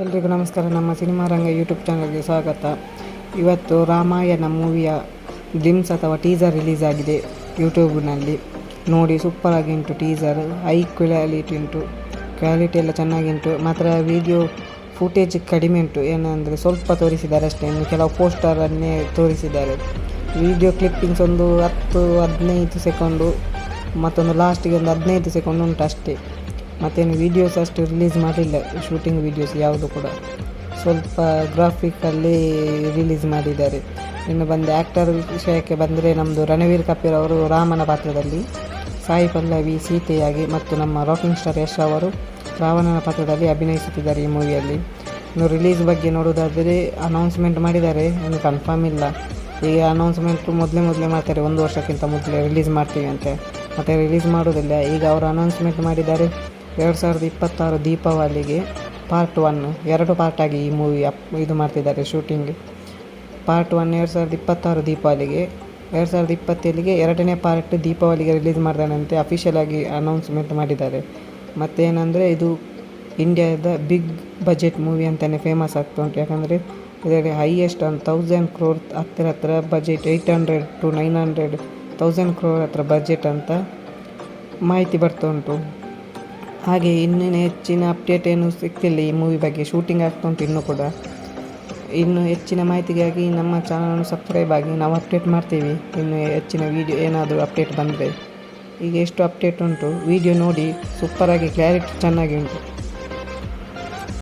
ಎಲ್ರಿಗೂ ನಮಸ್ಕಾರ. ನಮ್ಮ ಸಿನಿಮಾ ರಂಗ ಯೂಟ್ಯೂಬ್ ಚಾನಲ್ಗೆ ಸ್ವಾಗತ. ಇವತ್ತು ರಾಮಾಯಣ ಮೂವಿಯ ಗ್ಲಿಮ್ಸ್ ಅಥವಾ ಟೀಸರ್ ರಿಲೀಸ್ ಆಗಿದೆ ಯೂಟ್ಯೂಬ್ನಲ್ಲಿ. ನೋಡಿ ಸೂಪರ್ ಆಗಿ ಉಂಟು ಟೀಸರ್ ಹೈ ಕ್ವಾಲಿಟಿ ಉಂಟು ಕ್ವಾಲಿಟಿ ಎಲ್ಲ ಚೆನ್ನಾಗಿಂಟು. ಮಾತ್ರ ವಿಡಿಯೋ ಫುಟೇಜ್ ಕಡಿಮೆ ಉಂಟು. ಏನಂದರೆ ಸ್ವಲ್ಪ ತೋರಿಸಿದ್ದಾರೆ ಅಷ್ಟೇ. ಇನ್ನು ಕೆಲವು ಪೋಸ್ಟರನ್ನೇ ತೋರಿಸಿದ್ದಾರೆ. ವಿಡಿಯೋ ಕ್ಲಿಪ್ಪಿಂಗ್ಸ್ ಒಂದು ಹತ್ತು ಹದಿನೈದು ಸೆಕೆಂಡು ಮತ್ತೊಂದು ಲಾಸ್ಟಿಗೆ ಒಂದು ಹದಿನೈದು ಸೆಕೆಂಡ್ ಉಂಟು ಅಷ್ಟೇ. ಮತ್ತೇನು ವೀಡಿಯೋಸ್ ಅಷ್ಟು ರಿಲೀಸ್ ಮಾಡಿಲ್ಲ. ಶೂಟಿಂಗ್ ವೀಡಿಯೋಸ್ ಯಾವುದು ಕೂಡ. ಸ್ವಲ್ಪ ಗ್ರಾಫಿಕಲ್ಲಿ ರಿಲೀಸ್ ಮಾಡಿದ್ದಾರೆ. ಇನ್ನು ಬಂದು ಆ್ಯಕ್ಟರ್ ವಿಷಯಕ್ಕೆ ಬಂದರೆ ನಮ್ಮದು ರಣವೀರ್ ಕಪೂರ್ ಅವರು ರಾಮನ ಪಾತ್ರದಲ್ಲಿ, ಸಾಯಿ ಪಲ್ಲವಿ ಸೀತೆಯಾಗಿ ಮತ್ತು ನಮ್ಮ ರಾಕಿಂಗ್ ಸ್ಟಾರ್ ಯಶ್ ಅವರು ರಾವಣನ ಪಾತ್ರದಲ್ಲಿ ಅಭಿನಯಿಸುತ್ತಿದ್ದಾರೆ ಈ ಮೂವಿಯಲ್ಲಿ ಇನ್ನು ರಿಲೀಸ್ ಬಗ್ಗೆ ನೋಡೋದಾದರೆ ಅನೌನ್ಸ್ಮೆಂಟ್ ಮಾಡಿದ್ದಾರೆ. ಇನ್ನು ಕನ್ಫರ್ಮ್ ಇಲ್ಲ. ಈಗ ಅನೌನ್ಸ್ಮೆಂಟ್ ಮೊದಲೇ ಮೊದಲೇ ಮಾಡ್ತಾರೆ. ಒಂದು ವರ್ಷಕ್ಕಿಂತ ಮೊದಲೇ ರಿಲೀಸ್ ಮಾಡ್ತೀವಿ ಅಂತ. ಮತ್ತು ರಿಲೀಸ್ ಮಾಡೋದಿಲ್ಲ ಈಗ ಅವರು ಅನೌನ್ಸ್ಮೆಂಟ್ ಮಾಡಿದ್ದಾರೆ. ಎರಡು ಸಾವಿರದ ಇಪ್ಪತ್ತಾರು ದೀಪಾವಳಿಗೆ ಪಾರ್ಟ್ ಒನ್ ಎರಡು ಪಾರ್ಟಾಗಿ ಈ ಮೂವಿ ಅಪ್, ಇದು ಮಾಡ್ತಿದ್ದಾರೆ ಶೂಟಿಂಗ್ ಪಾರ್ಟ್ ಒನ್ ಎರಡು ಸಾವಿರದ ಇಪ್ಪತ್ತಾರು ದೀಪಾವಳಿಗೆ, ಎರಡು ಸಾವಿರದ ಇಪ್ಪತ್ತೇಳಿಗೆ ಎರಡನೇ ಪಾರ್ಟ್ ದೀಪಾವಳಿಗೆ ರಿಲೀಸ್ ಮಾಡ್ತಾನಂತೆ ಅಫಿಷಿಯಲ್ ಆಗಿ ಅನೌನ್ಸ್ಮೆಂಟ್ ಮಾಡಿದ್ದಾರೆ. ಮತ್ತೇನೆಂದರೆ ಇದು ಇಂಡಿಯಾದ ಬಿಗ್ ಬಜೆಟ್ ಮೂವಿ ಅಂತಲೇ ಫೇಮಸ್ ಆಗ್ತಾ ಉಂಟು. ಯಾಕಂದರೆ ಇದರಲ್ಲಿ ಹೈಯೆಸ್ಟ್ ಒಂದು ತೌಸಂಡ್ ಕ್ರೋರ್ ಹತ್ತಿರ ಹತ್ರ budget eight hundred to nine hundred thousand crore ಹತ್ರ ಬಜೆಟ್ ಅಂತ ಮಾಹಿತಿ ಬರ್ತಾ ಉಂಟು. ಹಾಗೆ ಇನ್ನೇನು ಹೆಚ್ಚಿನ ಅಪ್ಡೇಟ್ ಏನು ಸಿಗ್ತಿಲ್ಲ ಈ ಮೂವಿ ಬಗ್ಗೆ. ಶೂಟಿಂಗ್ ಆಗ್ತಾ ಉಂಟು ಇನ್ನೂ ಕೂಡ. ಇನ್ನು ಹೆಚ್ಚಿನ ಮಾಹಿತಿಗಾಗಿ ನಮ್ಮ ಚಾನಲನ್ನು ಸಬ್ಸ್ಕ್ರೈಬ್ ಆಗಿ ನಾವು ಅಪ್ಡೇಟ್ ಮಾಡ್ತೀವಿ. ಇನ್ನು ಹೆಚ್ಚಿನ ವೀಡಿಯೋ ಏನಾದರೂ ಅಪ್ಡೇಟ್ ಬಂದರೆ. ಈಗ ಎಷ್ಟು ಅಪ್ಡೇಟ್ ಉಂಟು? ವೀಡಿಯೋ ನೋಡಿ ಸೂಪರಾಗಿ ಕ್ಲಾರಿಟಿ ಚೆನ್ನಾಗಿ ಉಂಟು.